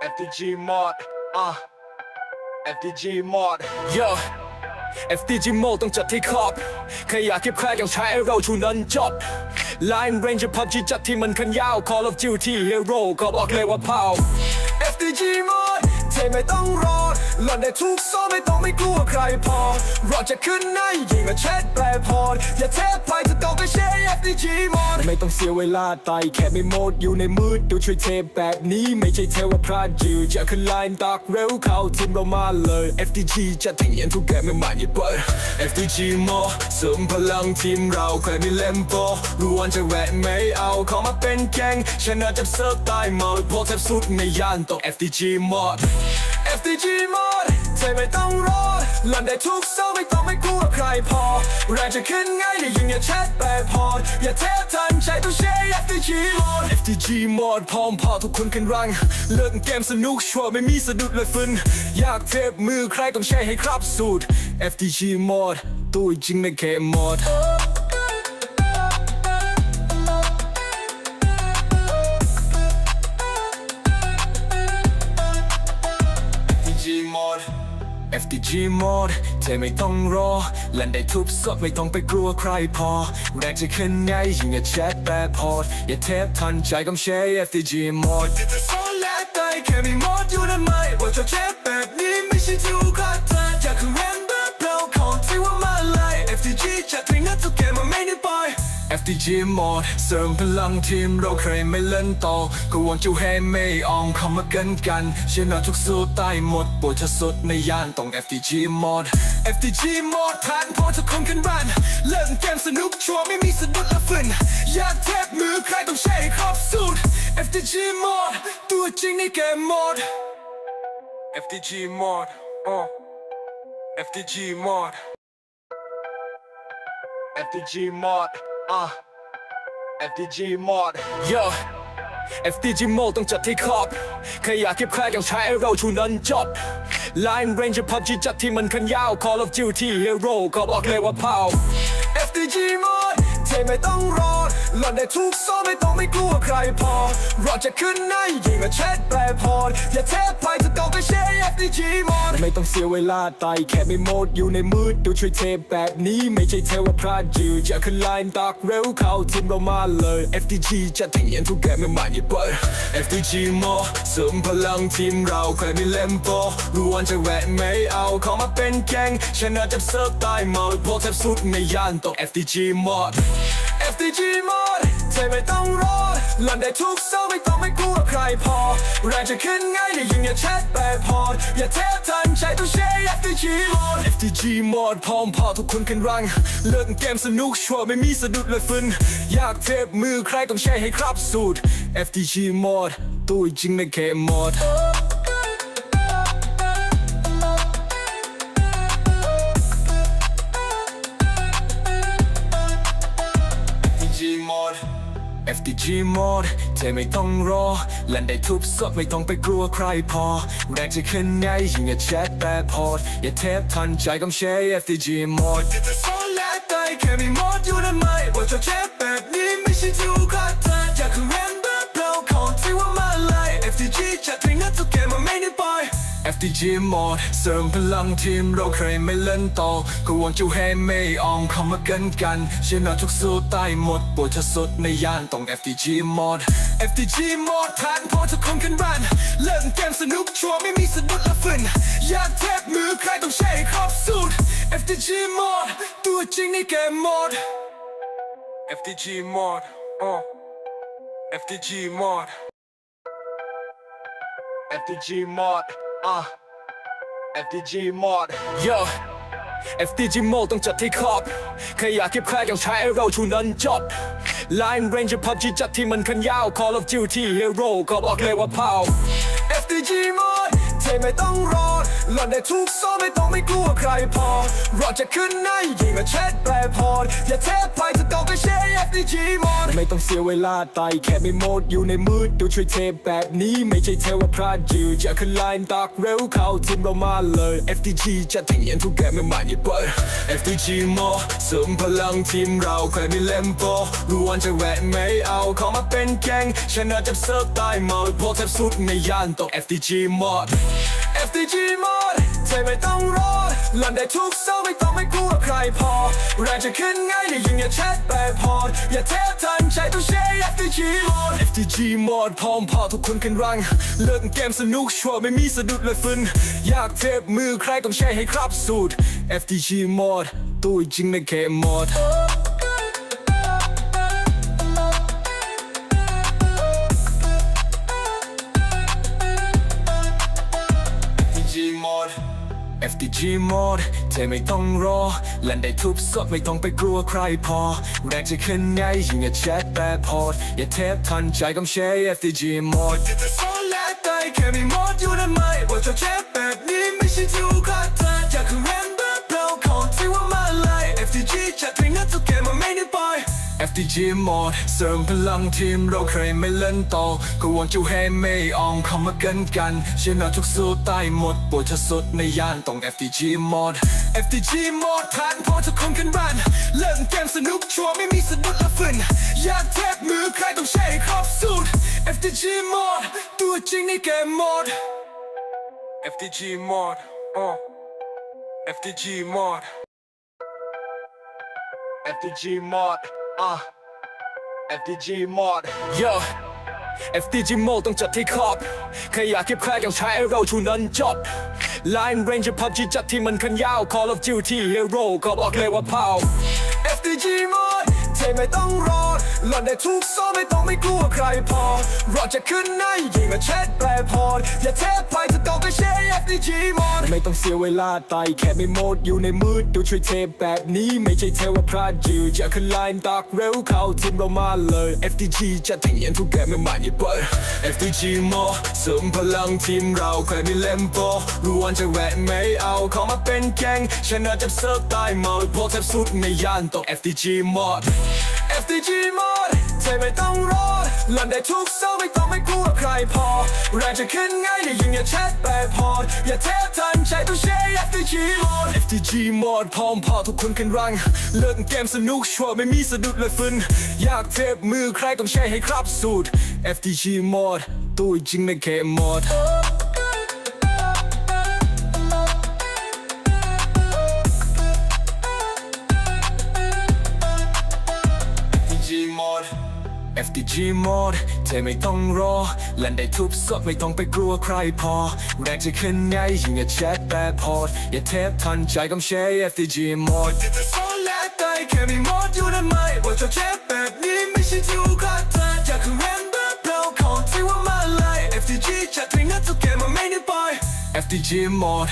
FTG mod อะ FTG mod Yo FTG mod ต้องจัดที่ขอบใครอยากเก็บแค่อย่างใช้เราชูนั้นจบ Line Range พับจีจัดที่มันคันยาว Call of Duty Hero ก็บอกเลยว่าเผา FTG mod เทไม่ต้องรอหล่อนได้ทุกโซไม่ต้องไม่กลัวใครพอรอจะขึ้นในยิงมาเช็ดแปรพรอย่าเทปไปจะต้องไปเช FTG mod ไม่ต้องเสียเวลาไตแค่ไม่โหมดอยู่ในมืดดูช่วยเทแบบนี้ไม่ใช่เทวพระจิวจะขึ้นไลน์ดักเร็วเข้าทีมเรามาเลย FTG จะถึงเย็นทุกแกมไม่มาอย่าเปิด FTG มอเสริมพลังทีมเราใครมีเล่มโบรู้วันจะแวะไม่เอาเข้ามาเป็นแก๊งชนะจับเซิร์ฟตายหมดพวกแทบสุดในย่านต้อง FTG มอ FTG มอเธอไม่ต้องรอหลันได้ทุกเศร้าไม่ต้องไม่กลัวใครพอ แรงจะขึ้นง่ายได้ยิงอย่าแชทแปรพออย่าเทปทันใจต้องเชย FTG มอ FTG มอพร้อมพอทุกคนกันรัง เลิกเกมสนุกชัวร์ไม่มีสะดุดเลยฟินอยากเทปมือใครต้องแชร์ให้ครับสูตร FTG มอตัวจริงในเกมมอด FTG mod เธอไม่ต้องรอแลนได้ทุบสดไม่ต้องไปกลัวใครพอ แรงจะขึ้นไงยิงอย่าแชทแปรพอดอย่าเทปทันใจกำเชย FTG mod จะโซนและไตแค่มีมอดอยู่นั่นไหมว่าจะแชทแบบนี้ไม่ใช่ทุ่ FTG หมอดเสริมพลังทีมเราเคยไม่เล่นต่อก็หวังจะให้ไม่ออมเข้ามากันกันชนะทุกสู้ตายหมดปวดจะสุดในย่านต้อง FTG หมด FTG หมดผ่านพอทุกคนกันรันเล่นเกมสนุกชัวร์ไม่มีสะดุดละฟินอยากเทปมือใครต้องใช้ครบสูตร FTG หมดตัวจริงในเกมหมด FTG หมดอ๋ FTG หมด FTG mod อะ FTG mod Yo FTG mod ต้องจัดที่ขอบแค่อยากเก็บแค่อย่างใช้เราชูนั้นจบ Line Range พับจีจัดที่มันคันยาว Call of Duty Hero ก็บอกเลยว่าเผา FTG mod เทไม่ต้องรอหล่อนได้ทุกโซนไม่ต้องไม่กลัวใครพอรอจะขึ้นในยิงมาแชทแปรพรอย่าเท เชย FTG mod ไม่ต้องเสียเวลาไต่แค่ไม่หมดอยู่ในมืดดูช่วยเทปแบบนี้ไม่ใช่เทวพระจิวจะขึ้นไลน์ดักเร็วเข้าทีมเรามาเลย FTG จะถึงเย็นทุกแกมไม่มาอย่เปิด FTG มอเสริมพลังทีมเราเคยมีเล่มโบรู้วันจะแวะไม่เอาเข้ามาเป็นแก๊งชนะจับเซิร์ฟตายหมดพวกแทบสุดในย่านต้อง FTG มอ FTG มอด เธอไม่ต้องรอหล่อนได้ทุกเศร้าไม่ต้องไม่กลัวใครพอแรงจะขึ้นง่ายได้ยิงอย่าแชทแปรพอดอย่าเทปทันใช้ต้องเชย FTG มอด FTG มอดพร้อมพอทุกคนกันรัง เลิกเกมสนุกชัวร์ไม่มีสะดุดเลยฟินอยากเทปมือใครต้องแชร์ให้ครับสูตร FTG มอดตัวจริงในเกมมอด FDG mod เธอไม่ต้องรอแลนได้ทุบสดไม่ต้องไปกลัวใครพอ แรงจะขึ้นไงยิงอย่าแชทแปรพอดอย่าเทปทันใจกำเชย FDG mod จะโซนและไตแค่มีมอดอยู่นั่นไหมว่าจะแชทแบบนี้ไม่ใช่ที่อุกาเธอจะคือแรนแบบเราของที่ว่ามาไลย FDG จะถึงนัดทุก อย FTG หมดเสริมพลังทีมเราเคยไม่เล่นต่อก็หวังจะให้ไม่ออมเข้ามากันกันชนะทุกสู้ตายหมดปวดจะสุดในย่านต้อง FTG หมด FTG หมดผ่านพอทุกคนกันรัน เล่นเกมสนุกชัวร์ไม่มีสะดุดละฟินอยากเทปมือใครต้องใช้ครบสูตร FTG หมดตัวจริงในเกมหมด FTG หมดอ๋อ FTG หมด FTG mod อะ FDG mod Yo FDG mod ต้องจัดที่ขอบใครอยากเก็บแค่อย่างใช้เราชูนั้นจบ Line Range พับจีจัดที่มันคันยาว Call of Duty Hero ก็บอกเลยว่าเผา FDG mod เธไม่ต้องรอ หล่อนได้ทุกโซไม่ต้องไม่กลัวใครพอรอจะขึ้นในยิงมาเช็ดแปรพรอย่าเทปไปจะต้องไปเชฟ FDG หมดไม่ต้องเสียเวลาไต่แค่ไม่โหมดอยู่ในมืด ดูช่วยเทปแบบนี้ไม่ใช่เทวพระยือจะขึ้นไลน์ตักเร็วเข้าทีมเรามาเลย FDG จะถึงเย็นทุกแกไม่มาหยิบเปิด FDG มอเสริมพลังทีมเราใครมีเล่มโปรู้วันจะแหวะไม่เอาเข้ามาเป็นแกงชนะจับเซิร์ฟตายหมดพวกแทบสุดในย่านตก FDG หมด FDG หมดใจไม่ต้องรอหลันได้ทุกเศร้าไม่ต้องไม่กลัวใครพอแรงจะขึ้นง่ายอย่ายิงอย่าแชทแปรพอดอย่าเททันใจต้องใช้ FDG หมด FDG หมดพร้อมพอทุกคนขึ้นรัง เลิกเกมสนุกชัวร์ไม่มีสะดุดเลยฟึนอยากเทปมือใครต้องใช้ให้ครับสูตร FDG หมดตัวจริงในเกมหมด FDG หมดเธอไม่ต้องรอเล่นได้ทุบสดไม่ต้องไปกลัวใครพอ แรงจะขึ้นไงยิงอย่าแชทแปรพอดอย่าเทปทันใจกำเชย FDG หมดจะโซนและใจแค่มีหมดอยู่ในไม่ว่าจะ FDG หมอดเสริมพลังทีมเราเคยไม่เล่นต่อก็วังจะให้ไม่ออมเข้ามากันกันเชนะทุกสู้ตายหมดปวดจะสุดในย่านต้อง FDG หมด FDG หมดผ่านพอทุกคนกันรันเล่นเกมสนุกชัวร์ไม่มีสะดุดละฝืนอยากแทบมือใครต้องใช้ครบสูตร FDG หมดตัวจริงในเกมหมด FDG หมดอ๋อ FDG หมด FDG mod Uh, FDG mod yo FDG mod ต้องจัดที่ขอบใครอยากเก็บแค่อย่างใช้เราชูนั้นจบ Line Ranger PUBG จัดที่มันคันยาว Call of Duty Hero ก็บอกเลยว่าเผา FDG mod ไม่ต้องรอหล่อนได้ทุกโซไม่ต้องไม่กลัวใครพอรอจะขึ้นในยิงมาเช็ดแปรพรอย่าเทปไปจะต้องไปเชฟ FDG mod ไม่ต้องเสียเวลาไต่แค่ไม่โหมดอยู่ในมืดดูช่วยเทปแบบนี้ไม่ใช่เทวพระยือจะขึ้นไลน์ตักเร็วเข้าทีมเรามาเลย FDG จะถึงเย็นทุกแกไม่มาหยิบเปิด FDG มอเสริมพลังทีมเราใครมีเล่มโปรู้วันจะแหวะไม่เอาเข้ามาเป็นแกงชนะจับเซิร์ฟตายหมดพวกแทบสุดในย่านตก FDG หมด FDG หมดใจไม่ต้องรอหล่นได้ทุกเศร้าไม่ต้องไม่กลัวใครพอแรงจะขึ้นง่ายอย่ายิงอย่าแชทแปรพอดอย่าเทปทันใจต้องใช้ FDG หมด FDG หมดพร้อมพอทุกคนขึ้นรัง เลิกเกมสนุกชัวร์ไม่มีสะดุดเลยฟึนอยากเทปมือใครต้องใช้ให้ครับสูตร FDG หมดตัวจริงในเกมหมด FDG mod เธอไม่ต้องรอเล่นได้ทุบสดไม่ต้องไปกลัวใครพอ แรงจะขึ้นไงยิงอย่าแชทแปรพอดอย่าเทปทันใจกำเชย FDG mod จะโซนและตายแค่มีมดอยู่ในไม่ว่าจะเช็แบบนี้ไม่ใช่ที่อุกาเธอจะคือแรนแบบเราของที่ว่ามาไล่ FDG จะถึงนั้นทุกเกมมันไม่ได้ปล่อย FDG mod